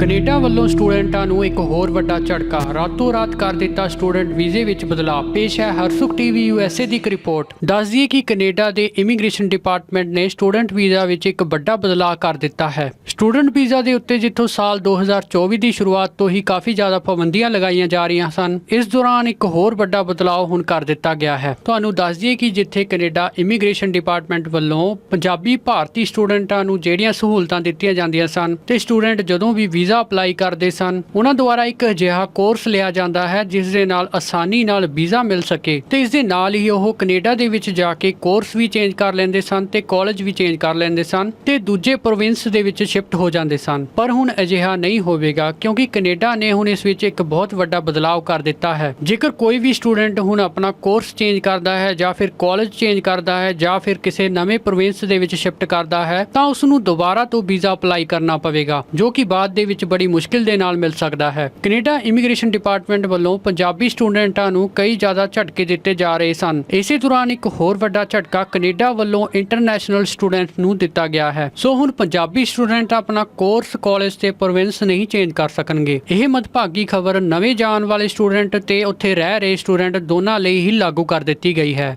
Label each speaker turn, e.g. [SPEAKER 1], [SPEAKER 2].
[SPEAKER 1] Canada ਵੱਲੋਂ ਸਟੂਡੈਂਟਾਂ ਨੂੰ ਇੱਕ ਹੋਰ ਵੱਡਾ ਝਟਕਾ। ਰਾਤੋਂ ਰਾਤ ਕਰ ਦਿੱਤਾ ਸਟੂਡੈਂਟ ਵੀਜ਼ੇ ਵਿੱਚ ਬਦਲਾਅ। ਪੇਸ਼ ਹੈ ਹਰਸੁਖ ਟੀਵੀ ਯੂਐਸਏ ਦੀ ਇੱਕ ਰਿਪੋਰਟ। ਦੱਸਦੀ ਹੈ ਕਿ ਕੈਨੇਡਾ ਦੇ ਇਮੀਗ੍ਰੇਸ਼ਨ ਡਿਪਾਰਟਮੈਂਟ ਨੇ ਸਟੂਡੈਂਟ ਵੀਜ਼ਾ ਵਿੱਚ ਇੱਕ ਵੱਡਾ ਬਦਲਾਅ ਕਰ ਦਿੱਤਾ ਹੈ। ਸਟੂਡੈਂਟ ਵੀਜ਼ਾ ਦੇ ਉੱਤੇ ਜਿੱਥੋਂ ਸਾਲ 2024 ਦੀ ਸ਼ੁਰੂਆਤ ਤੋਂ ਹੀ ਕਾਫੀ ਜ਼ਿਆਦਾ ਪਾਬੰਦੀਆਂ ਲਗਾਈਆਂ ਜਾ ਰਹੀਆਂ ਸਨ, ਇਸ ਦੌਰਾਨ ਇੱਕ ਹੋਰ ਵੱਡਾ ਬਦਲਾਅ ਹੁਣ ਕਰ ਦਿੱਤਾ ਗਿਆ ਹੈ। ਤੁਹਾਨੂੰ ਦੱਸ ਦਈਏ ਕਿ ਜਿੱਥੇ ਕੈਨੇਡਾ ਇਮੀਗ੍ਰੇਸ਼ਨ ਡਿਪਾਰਟਮੈਂਟ ਵੱਲੋਂ ਪੰਜਾਬੀ ਭਾਰਤੀ ਸਟੂਡੈਂਟਾਂ ਨੂੰ ਜਿਹੜੀਆਂ ਸਹੂਲਤਾਂ ਦਿੱਤੀਆਂ ਜਾਂਦੀਆਂ ਸਨ, ਤੇ ਸਟੂਡੈਂਟ ਜਦੋਂ ਵੀ ਵੀਜ਼ਾ ਅਪਲਾਈ ਕਰਦੇ ਸਨ। ਉਹਨਾਂ ਦੁਆਰਾ ਇੱਕ ਅਜਿਹਾ ਕੋਰਸ ਲਿਆ ਜਾਂਦਾ ਹੈ, ਜਿਸ ਦੇ ਨਾਲ ਆਸਾਨੀ ਨਾਲ ਵੀਜ਼ਾ ਮਿਲ ਸਕੇ ਤੇ ਇਸ ਦੇ ਨਾਲ ਹੀ ਉਹ ਕੈਨੇਡਾ ਦੇ ਵਿੱਚ ਜਾ ਕੇ ਕੋਰਸ ਵੀ ਚੇਂਜ ਕਰ ਲੈਂਦੇ ਸਨ ਤੇ ਕਾਲਜ ਵੀ ਚੇਂਜ ਕਰ ਲੈਂਦੇ ਸਨ ਤੇ ਦੂਜੇ ਪ੍ਰੋਵਿੰਸ ਦੇ ਵਿੱਚ ਸ਼ਿਫਟ ਹੋ ਜਾਂਦੇ ਸਨ। ਪਰ ਹੁਣ ਅਜਿਹਾ ਨਹੀਂ ਹੋਵੇਗਾ, ਕਿਉਂਕਿ ਕੈਨੇਡਾ ਨੇ ਹੁਣ ਇਸ ਵਿੱਚ ਇੱਕ ਬਹੁਤ ਵੱਡਾ ਬਦਲਾਅ ਕਰ ਦਿੱਤਾ ਹੈ। ਜੇਕਰ ਕੋਈ ਵੀ ਸਟੂਡੈਂਟ ਹੁਣ ਆਪਣਾ ਕੋਰਸ ਚੇਂਜ ਕਰਦਾ ਹੈ ਜਾਂ ਫਿਰ ਕਾਲਜ ਚੇਂਜ ਕਰਦਾ ਹੈ ਜਾਂ ਫਿਰ ਕਿਸੇ ਨਵੇਂ ਪ੍ਰੋਵਿੰਸ ਦੇ ਵਿੱਚ ਸ਼ਿਫਟ ਕਰਦਾ ਹੈ, ਤਾਂ ਉਸ ਨੂੰ ਦੁਬਾਰਾ ਤੋਂ ਵੀਜ਼ਾ ਅਪਲਾਈ ਕਰਨਾ ਪਵੇਗਾ, ਜੋ ਕਿ ਬਾਅਦ ਦੇ ਵਿੱਚ ਬੜੀ ਮੁਸ਼ਕਿਲ ਦੇ ਨਾਲ ਮਿਲ ਸਕਦਾ ਹੈ। ਕੈਨੇਡਾ ਇਮੀਗ੍ਰੇਸ਼ਨ ਡਿਪਾਰਟਮੈਂਟ ਵੱਲੋਂ ਪੰਜਾਬੀ ਸਟੂਡੈਂਟਾਂ ਨੂੰ ਕਈ ਜ਼ਿਆਦਾ ਝਟਕੇ ਦਿੱਤੇ ਜਾ ਰਹੇ ਸਨ। ਇਸੇ ਦੌਰਾਨ ਇੱਕ ਹੋਰ ਵੱਡਾ ਝਟਕਾ ਕੈਨੇਡਾ ਵੱਲੋਂ ਇੰਟਰਨੈਸ਼ਨਲ ਸਟੂਡੈਂਟ ਨੂੰ ਦਿੱਤਾ ਗਿਆ ਹੈ। ਸੋ ਹੁਣ ਪੰਜਾਬੀ ਸਟੂਡੈਂਟ ਆਪਣਾ ਕੋਰਸ ਕਾਲਜ ਤੇ ਪ੍ਰੋਵਿੰਸ ਨਹੀਂ ਚੇਂਜ ਕਰ ਸਕਣਗੇ। ਇਹ ਮਦਭਾਗੀ ਖਬਰ ਨਵੇਂ ਜਾਣ ਵਾਲੇ ਸਟੂਡੈਂਟ ਤੇ ਉੱਥੇ ਰਹਿ ਰਹੇ ਸਟੂਡੈਂਟ ਦੋਨਾਂ ਲਈ ਹੀ ਲਾਗੂ ਕਰ ਦਿੱਤੀ ਗਈ ਹੈ।